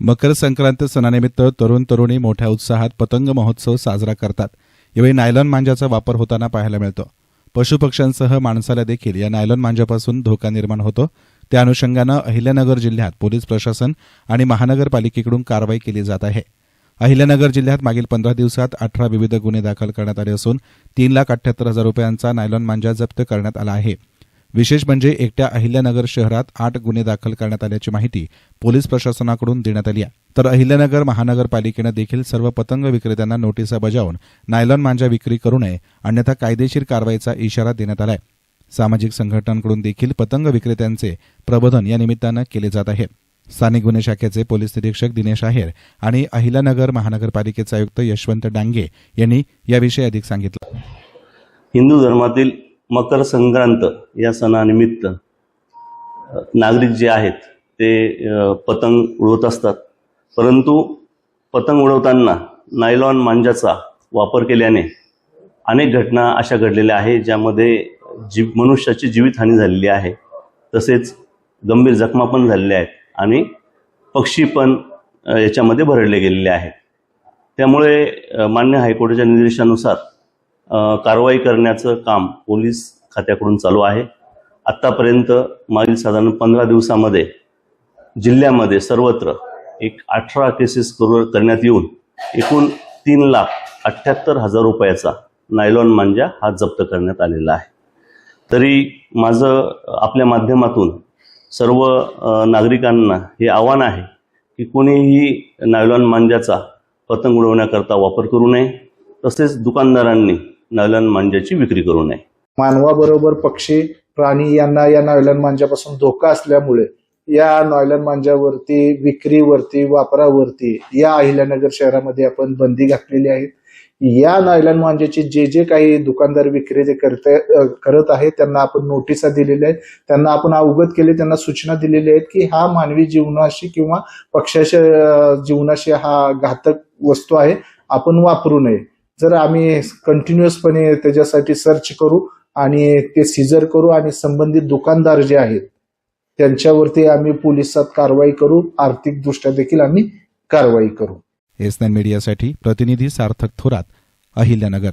मकर संक्रांत सणानिमित्त तरुण तरुणी मोठ्या उत्साहात पतंग महोत्सव साजरा करतात. यावेळी नायलॉन मांजाचा वापर होताना पाहायला मिळतो. पशुपक्ष्यांसह माणसाला देखील या नायलॉन मांजापासून धोका निर्माण होतो. त्या अनुषंगानं अहिल्यानगर जिल्ह्यात पोलीस प्रशासन आणि महानगरपालिकेकडून कारवाई केली जात आहे. अहिल्यानगर जिल्ह्यात मागील पंधरा दिवसात अठरा विविध गुन्हे दाखल करण्यात आले असून तीन लाख अठ्याहत्तर हजार रुपयांचा नायलॉन मांजा जप्त करण्यात आला आहे. विशेष म्हणजे एकट्या अहिल्यानगर शहरात आठ गुन्हे दाखल करण्यात आल्याची माहिती पोलीस प्रशासनाकडून देण्यात आली आहे. तर अहिल्यानगर महानगरपालिकेनं देखील सर्व पतंग विक्रेत्यांना नोटिसा बजावून नायलॉन मांजा विक्री करू नये अन्यथा कायदेशीर कारवाईचा इशारा देण्यात आलाय. सामाजिक संघटनांकडून देखील पतंग विक्रेत्यांचे प्रबोधन या निमित्तानं केले जात आहे. स्थानिक गुन्हे शाखेचे पोलीस निरीक्षक दिनेश आहेर आणि अहिल्यानगर महानगरपालिकेचे आयुक्त यशवंत डांगे यांनी याविषयी अधिक सांगितलं. हिंदू धर्मातील मकर संक्रांत या सणानिमित्त नागरिक जे आहेत ते पतंग उडवत असतात. परंतु पतंग उडवताना नायलॉन मांजाचा वापर केल्याने अनेक घटना अशा घडलेल्या आहे ज्यामध्ये जीव मनुष्याची जीवितहानी झालेली आहे. तसेच गंभीर जखमा पण झालेल्या आहेत आणि पक्षी पण याच्यामध्ये भरडले गेलेले आहेत. त्यामुळे मान्य हायकोर्टाच्या निर्देशानुसार कारवाई करण्याचं काम पोलीस खात्याकडून चालू आहे. आत्तापर्यंत मागील साधारण पंधरा दिवसामध्ये जिल्ह्यामध्ये सर्वत्र एक अठरा केसेस करू करण्यात येऊन एकूण तीन लाख अठ्ठ्याहत्तर हजार रुपयाचा नायलॉन मांजा हा जप्त करण्यात आलेला आहे. तरी माझं आपल्या माध्यमातून सर्व नागरिकांना हे आव्हान आहे की कोणीही नायलॉन मांजाचा पतंग उडवण्याकरता वापर करू नये. तसेच दुकानदारांनी नायलॉन मांजाची विक्री करू नये. मानवाबरोबर पक्षी प्राणी यांना या नॉयलन मांजापासून धोका असल्यामुळे या नॉयलन मांजावरती विक्रीवरती वापरावरती या अहिल्यानगर शहरामध्ये आपण बंदी घातलेली आहे. या नॉयलन मांजाचे जे जे काही दुकानदार विक्रेते करते करत आहेत त्यांना आपण नोटिसा दिलेल्या आहेत. त्यांना आपण अवगत केले त्यांना सूचना दिलेल्या आहेत की हा मानवी जीवनाशी किंवा पक्षाच्या जीवनाशी हा घातक वस्तू आहे आपण वापरू नये. जर आम्ही कंटिन्युअसपणे त्याच्यासाठी सर्च करू आणि ते सीजर करू आणि संबंधित दुकानदार जे आहेत त्यांच्यावरती आम्ही पोलिसात कारवाई करू आर्थिकदृष्ट्या देखील आम्ही कारवाई करू. एस मीडियासाठी प्रतिनिधी सार्थक थोरात अहिल्यानगर.